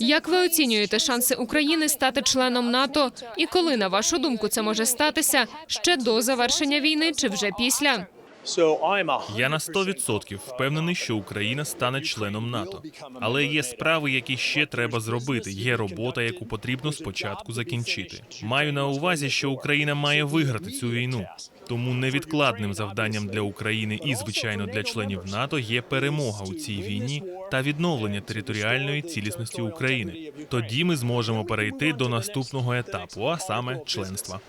Як ви оцінюєте шанси України стати членом НАТО? І коли, на вашу думку, це може статися ще до завершення війни чи вже після? Я на 100% впевнений, що Україна стане членом НАТО. Але є справи, які ще треба зробити. Є робота, яку потрібно спочатку закінчити. Маю на увазі, що Україна має виграти цю війну. Тому невідкладним завданням для України і, звичайно, для членів НАТО є перемога у цій війні та відновлення територіальної цілісності України. Тоді ми зможемо перейти до наступного етапу, а саме членства.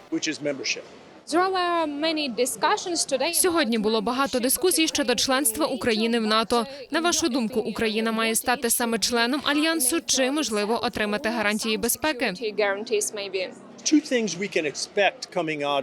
Сьогодні було багато дискусій щодо членства України в НАТО. На вашу думку, Україна має стати саме членом альянсу чи можливо отримати гарантії безпеки?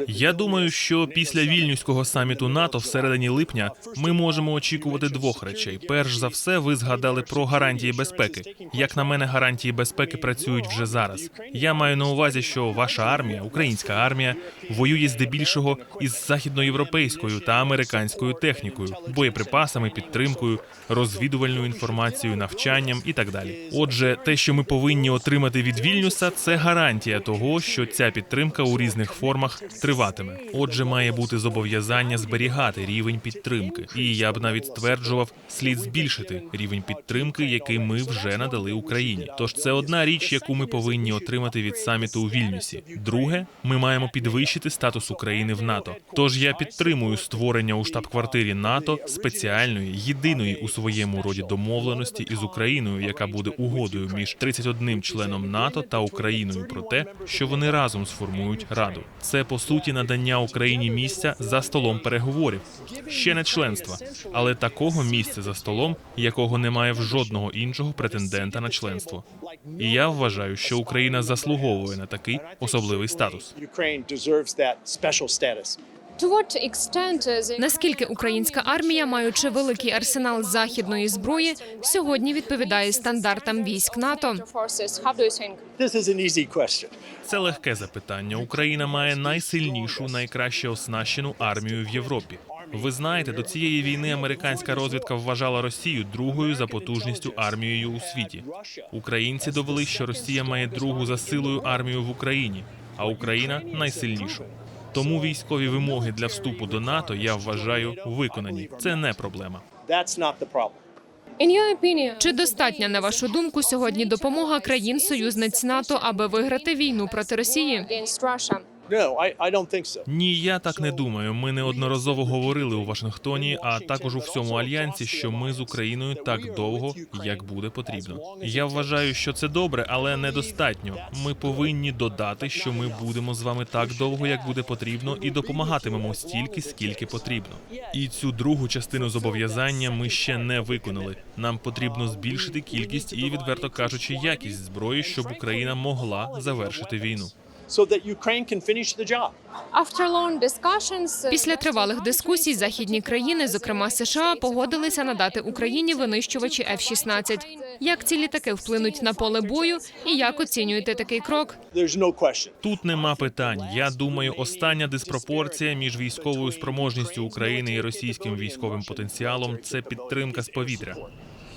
Я думаю, що після вільнюського саміту НАТО всередині липня ми можемо очікувати двох речей. Перш за все, ви згадали про гарантії безпеки. Як на мене, гарантії безпеки працюють вже зараз. Я маю на увазі, що ваша армія, українська армія, воює здебільшого із західноєвропейською та американською технікою, боєприпасами, підтримкою, розвідувальною інформацією, навчанням і так далі. Отже, те, що ми повинні отримати від Вільнюса, це гарантія того, що ця підтримка у різних формах триватиме. Отже, має бути зобов'язання зберігати рівень підтримки. І я б навіть стверджував, слід збільшити рівень підтримки, який ми вже надали Україні. Тож це одна річ, яку ми повинні отримати від саміту у Вільнюсі. Друге, ми маємо підвищити статус України в НАТО. Тож я підтримую створення у штаб-квартирі НАТО спеціальної єдиної у своєму роді домовленості із Україною, яка буде угодою між 31 членом НАТО та Україною про те, що вони разом сформують раду. Це по суті надання Україні місця за столом переговорів, ще не членства, але такого місця за столом, якого немає в жодного іншого претендента на членство. І я вважаю, що Україна заслуговує на такий особливий статус. Наскільки українська армія, маючи великий арсенал західної зброї, сьогодні відповідає стандартам військ НАТО? Це легке запитання. Україна має найсильнішу, найкраще оснащену армію в Європі. Ви знаєте, до цієї війни американська розвідка вважала Росію другою за потужністю армією у світі. Українці довели, що Росія має другу за силою армію в Україні, а Україна найсильнішу. Тому військові вимоги для вступу до НАТО я вважаю виконані. Це не проблема. Чи достатня, на вашу думку, сьогодні допомога країн союзниць НАТО, аби виграти війну проти Росії? Ні, я так не думаю. Ми неодноразово говорили у Вашингтоні, а також у всьому альянсі, що ми з Україною так довго, як буде потрібно. Я вважаю, що це добре, але недостатньо. Ми повинні додати, що ми будемо з вами так довго, як буде потрібно, і допомагатимемо стільки, скільки потрібно. І цю другу частину зобов'язання ми ще не виконали. Нам потрібно збільшити кількість і, відверто кажучи, якість зброї, щоб Україна могла завершити війну. So that Ukraine can finish the job. after long discussions uh, Після тривалих дискусій західні країни, зокрема США, погодилися надати Україні винищувачі F-16. Як ці літаки вплинуть на поле бою, і як оцінюєте такий крок? There's no question. Тут нема питань. Я думаю, остання диспропорція між військовою спроможністю України і російським військовим потенціалом це підтримка з повітря.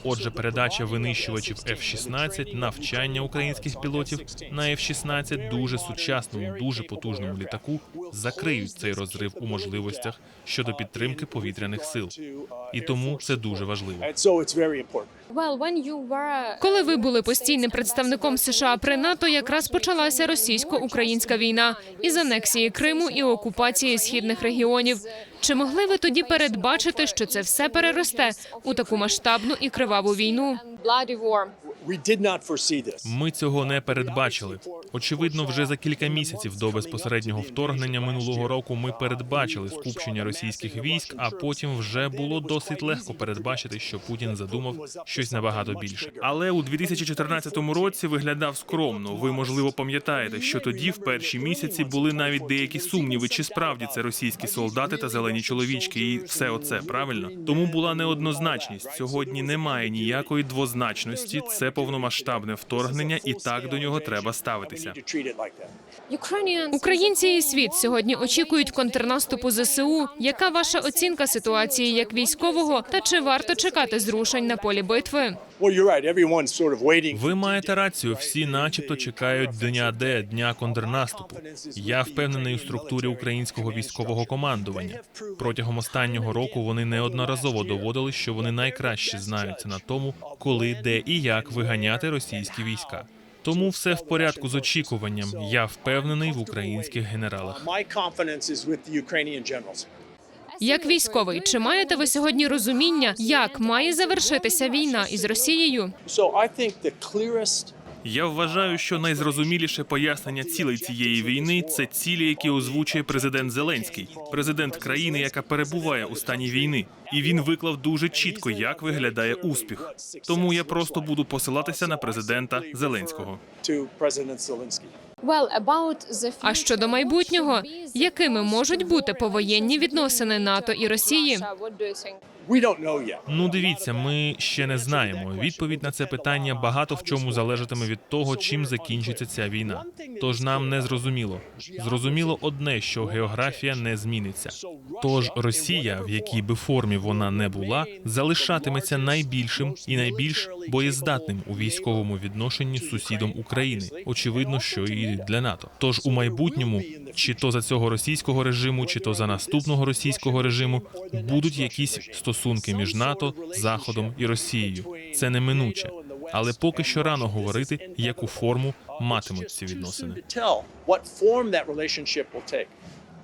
Отже, передача винищувачів F-16, навчання українських пілотів на F-16 дуже сучасному, дуже потужному літаку закриють цей розрив у можливостях щодо підтримки повітряних сил. І тому це дуже важливо. Коли ви були постійним представником США при НАТО, якраз почалася російсько-українська війна із анексії Криму і окупації східних регіонів. Чи могли ви тоді передбачити, що це все переросте у таку масштабну і криваву війну? bloody war We did not foresee this. Ми цього не передбачили. Очевидно, вже за кілька місяців до безпосереднього вторгнення минулого року ми передбачили скупчення російських військ, а потім вже було досить легко передбачити, що Путін задумав щось набагато більше. Але у 2014 році виглядав скромно. Ви можливо пам'ятаєте, що тоді, в перші місяці, були навіть деякі сумніви, чи справді це російські солдати та зелені чоловічки, і все оце правильно. Тому була неоднозначність. Сьогодні немає ніякої двозначності. Це повномасштабне вторгнення, і так до нього треба ставитися. Ukrainians Українці і світ сьогодні очікують контрнаступу ЗСУ. Яка ваша оцінка ситуації як військового? Та чи варто чекати зрушень на полі битви? Ви маєте рацію. Всі, начебто, чекають дня Д, дня контрнаступу. Я впевнений у структурі українського військового командування. Протягом останнього року вони неодноразово доводили, що вони найкраще знаються на тому, коли, де і як виганяти російські війська. Тому все в порядку з очікуванням. Я впевнений в українських генералах. Як військовий, чи маєте ви сьогодні розуміння, як має завершитися війна із Росією? Я вважаю, що найзрозуміліше пояснення цілей цієї війни це цілі, які озвучує президент Зеленський, президент країни, яка перебуває у стані війни, і він виклав дуже чітко, як виглядає успіх. Тому я просто буду посилатися на президента Зеленського. А щодо майбутнього, якими можуть бути повоєнні відносини НАТО і Росії? Ну, дивіться, ми ще не знаємо. Відповідь на це питання багато в чому залежатиме від того, чим закінчиться ця війна. Тож нам не зрозуміло. Зрозуміло одне, що географія не зміниться. Тож Росія, в якій би формі вона не була, залишатиметься найбільшим і найбільш боєздатним у військовому відношенні сусідом України. Очевидно, що і для НАТО. Тож у майбутньому, чи то за цього російського режиму, чи то за наступного російського режиму, будуть якісь стосунки між НАТО, Заходом і Росією. Це неминуче. Але поки що рано говорити, яку форму матимуть ці відносини.